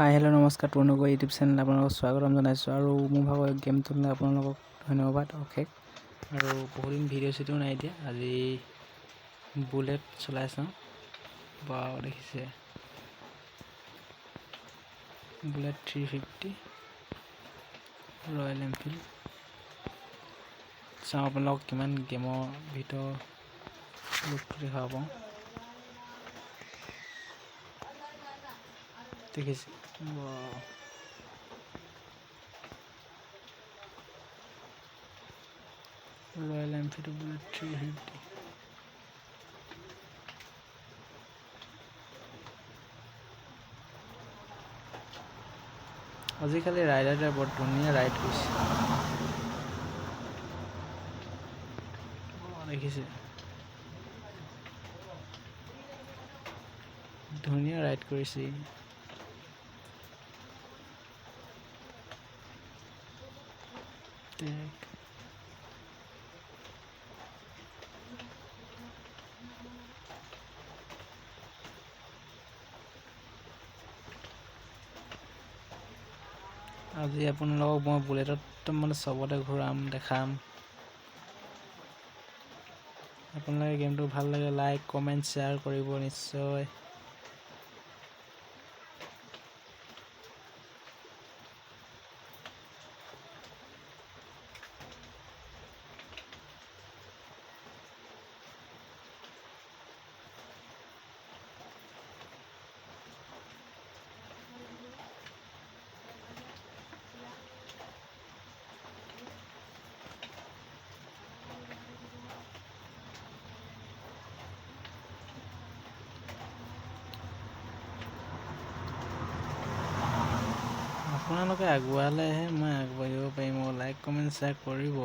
Hi hello' নমস্কাৰ তৰুণগৰ YouTube channel আপোনালোকক স্বাগতম জনাইছোঁ আৰু মোৰ ভাগৰ গেমটোলৈ আপোনালোকক ধন্যবাদ অশেষ আৰু বহুদিন ভিডিঅ' চিডিঅ' নাই দিয়া, আজি বুলেট চলাই চাওঁ বা দেখিছে। Bullet three fifty Royal Enfield চাওঁ আপোনালোকক কিমান গেমৰ ভিতৰত লুকটো দেখাব পাৰোঁ। দেখিছে। Royal Enfield bullet three fifty আজিকালি ৰাইডাৰে বৰ ধুনীয়া ৰাইড কৰিছে দেখিছে। ধুনীয়া ৰাইড কৰিছে দেখ আজি আপোনালোকক মই বুলেটত মানে চবতে ঘূৰাম দেখাম। আপোনালোকে গেমটো ভাল লাগে লাইক কমেণ্ট শ্বেয়াৰ কৰিব নিশ্চয়। আপোনালোকে আগুৱালেহে মই আগবাঢ়িব পাৰিম লাইক কমেণ্ট শ্বেয়াৰ কৰিব।